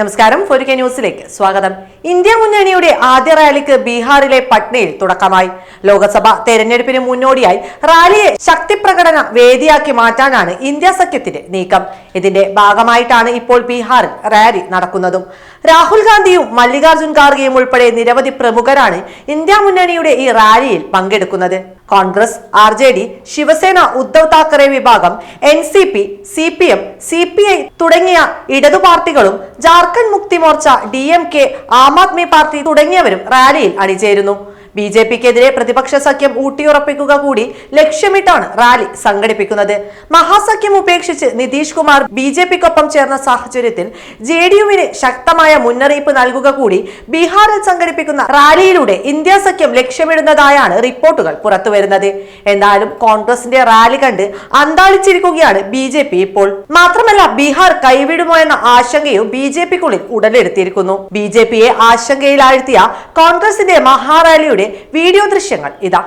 നമസ്കാരം. ഫോരിക്ക ന്യൂസിലേക്ക് സ്വാഗതം. ഇന്ത്യ മുന്നണിയുടെ ആദ്യ റാലിക്ക് ബീഹാറിലെ പട്നയിൽ തുടക്കമായി. ലോക്സഭ തെരഞ്ഞെടുപ്പിന് മുന്നോടിയായി റാലിയെ ശക്തിപ്രകടന വേദിയാക്കി മാറ്റാനാണ് ഇന്ത്യ സഖ്യത്തിന്റെ നീക്കം. ഇതിന്റെ ഭാഗമായിട്ടാണ് ഇപ്പോൾ ബീഹാറിൽ റാലി നടക്കുന്നതും. രാഹുൽ ഗാന്ധിയും മല്ലികാർജുൻ ഖാർഗെയും ഉൾപ്പെടെ നിരവധി പ്രമുഖരാണ് ഇന്ത്യ മുന്നണിയുടെ ഈ റാലിയിൽ പങ്കെടുക്കുന്നത്. Congress R J D Shiv Sena Uddhav Thackeray വിഭാഗം N C P C P M C P I തുടങ്ങിയ ഇടതു പാർട്ടികളും Jharkhand Mukti Morcha D M K Aam Aadmi party തുടങ്ങിയവരും റാലിയിൽ അണിചേരുന്നു. ബി ജെ പിക്കെതിരെ പ്രതിപക്ഷ സഖ്യം ഊട്ടിയുറപ്പിക്കുക കൂടി ലക്ഷ്യമിട്ടാണ് റാലി സംഘടിപ്പിക്കുന്നത്. മഹാസഖ്യം ഉപേക്ഷിച്ച് നിതീഷ് കുമാർ ബി ജെ പിക്കൊപ്പം ചേർന്ന സാഹചര്യത്തിൽ ജെ ഡി യുവിന് ശക്തമായ മുന്നറിയിപ്പ് നൽകുക കൂടി ബീഹാറിൽ സംഘടിപ്പിക്കുന്ന റാലിയിലൂടെ ഇന്ത്യ സഖ്യം ലക്ഷ്യമിടുന്നതായാണ് റിപ്പോർട്ടുകൾ പുറത്തുവരുന്നത്. എന്നാലും കോൺഗ്രസിന്റെ റാലി കണ്ട് അന്താളിച്ചിരിക്കുകയാണ് ബി ജെ പി ഇപ്പോൾ. മാത്രമല്ല ബീഹാർ കൈവിടുമോ എന്ന ആശങ്കയും ബി ജെ പിക്കുള്ളിൽ ഉടലെടുത്തിരിക്കുന്നു. ബി ജെ പിയെ ആശങ്കയിലാഴ്ത്തിയ കോൺഗ്രസിന്റെ മഹാറാലിയുടെ വീഡിയോ ദൃശ്യങ്ങൾ ഇതാ.